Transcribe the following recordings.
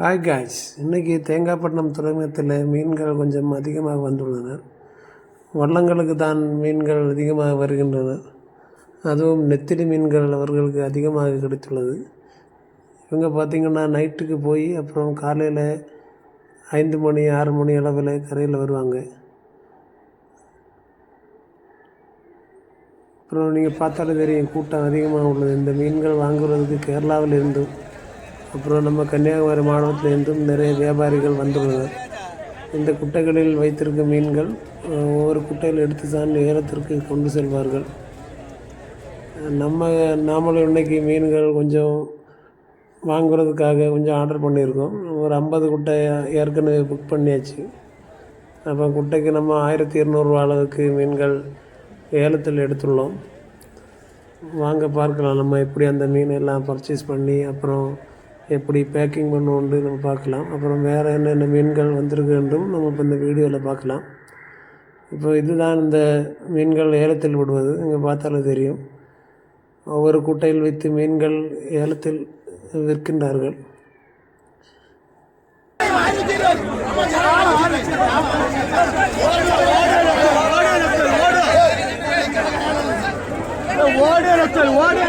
Hi guys இன்றைக்கி தேங்காய்பட்டினம் துறைமுகத்தில் மீன்கள் கொஞ்சம் அதிகமாக வந்துள்ளன. வள்ளங்களுக்கு தான் மீன்கள் அதிகமாக வருகின்றன. அதுவும் நெத்திலி மீன்கள் அவர்களுக்கு அதிகமாக கிடைத்துள்ளது. இவங்க பார்த்திங்கன்னா நைட்டுக்கு போய் அப்புறம் காலையில் ஐந்து மணி ஆறு மணி அளவில் கரையில் வருவாங்க. அப்புறம் நீங்கள் பார்த்தாலே தெரியும் கூட்டம் அதிகமாக உள்ளது. இந்த மீன்கள் வாங்குறதுக்கு கேரளாவில் இருந்தும் அப்புறம் நம்ம கன்னியாகுமரி மாவட்டத்திலிருந்தும் நிறைய வியாபாரிகள் வந்துள்ளனர். இந்த குட்டைகளில் வைத்திருக்கும் மீன்கள் ஒவ்வொரு குட்டையில் எடுத்து தான் ஏலத்திற்கு கொண்டு செல்வார்கள். நம்ம நாமளும் இன்னைக்கு மீன்கள் கொஞ்சம் வாங்குறதுக்காக கொஞ்சம் ஆர்டர் பண்ணியிருக்கோம். ஒரு ஐம்பது குட்டை ஏற்கனவே புக் பண்ணியாச்சு. அப்போ குட்டைக்கு நம்ம ஆயிரத்தி இரநூறுவா அளவுக்கு மீன்கள் ஏலத்தில் எடுத்துள்ளோம். வாங்க பார்க்கலாம். நம்ம எப்படி அந்த மீன் எல்லாம் பர்ச்சேஸ் பண்ணி அப்புறம் எப்படி பேக்கிங் பண்ணுவோண்டு நம்ம பார்க்கலாம் அப்புறம் வேறு என்னென்ன மீன்கள் வந்திருக்கு என்றும் நம்ம இப்போ இந்த வீடியோவில் பார்க்கலாம் இப்போ இதுதான் இந்த மீன்கள் ஏலத்தில் விடுவது இங்கே பார்த்தாலே தெரியும் ஒவ்வொரு குட்டையில் வைத்து மீன்கள் ஏலத்தில் விற்கின்றார்கள் ஓடி அழைச்சல் ஓடி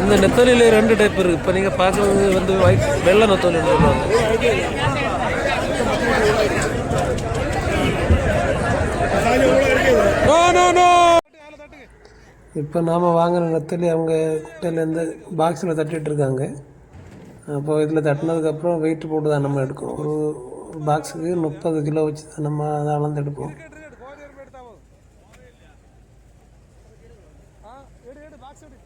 இந்த நெத்தலியில் ரெண்டு டைப் இருக்குது இப்போ நீங்கள் பார்க்குறது வந்து ஒயிட் வெள்ளை நெத்தலி சொல்லுவாங்க இப்போ நாம் வாங்கின நெத்தலி அவங்க குட்டையிலேருந்து பாக்ஸில் தட்டிட்டு இருக்காங்க. அப்போ இதில் தட்டினதுக்கப்புறம் வெயிட் போட்டு தான் நம்ம எடுக்கணும். ஒரு ஒரு பாக்ஸுக்கு முப்பது கிலோ வச்சு தான் நம்ம அதை அளந்து எடுப்போம். சைடு பேக் சைடு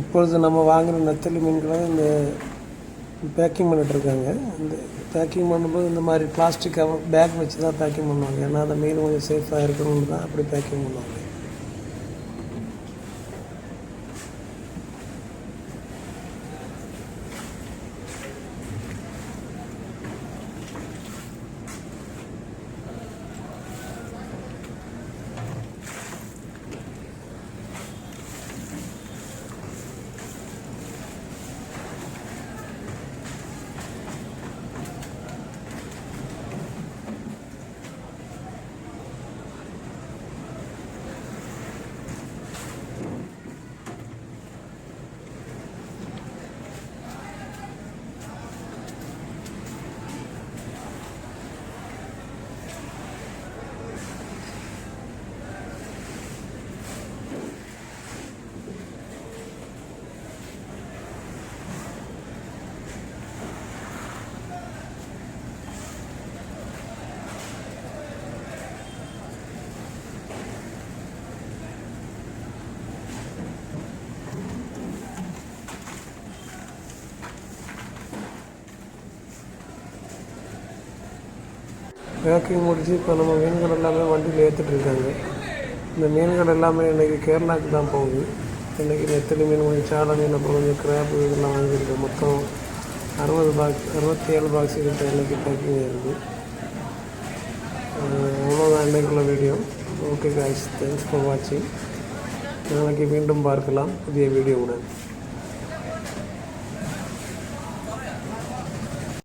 இப்பொழுது நம்ம வாங்கின நெத்தலி மீன்களை இந்த பேக்கிங் பண்ணிட்டு இருக்காங்க இந்த பேக்கிங் பண்ணும்போது இந்த மாதிரி பிளாஸ்டிக் பேக் வச்சு தான் பேக்கிங் பண்ணுவாங்க. ஏன்னா அந்த மீன் கொஞ்சம் சேஃபாக இருக்கணும்னு தான் அப்படி பேக்கிங் பண்ணுவாங்க. பேக்கிங் முடித்து இப்போ நம்ம மீன்கள் எல்லாமே வண்டியில் ஏற்றிட்டு இருக்காங்க. இந்த மீன்கள் எல்லாமே இன்றைக்கி கேரளாவுக்கு தான் போகுது. இன்றைக்கி நெத்தலி மீன் கொஞ்சம் சாலை மீன் அப்புறம் கொஞ்சம் கிராப்பு இதெல்லாம் வாங்கியிருக்கேன் மொத்தம் அறுபது பாக்ஸ் அறுபத்தி ஏழு பாக்ஸ் கிட்ட இன்றைக்கி பேக்கிங் இருக்குது அவ்வளோதான் இன்றைக்குள்ள video okay guys thanks for வாட்சிங் நாளைக்கு மீண்டும் பார்க்கலாம். புதிய வீடியோவுடன்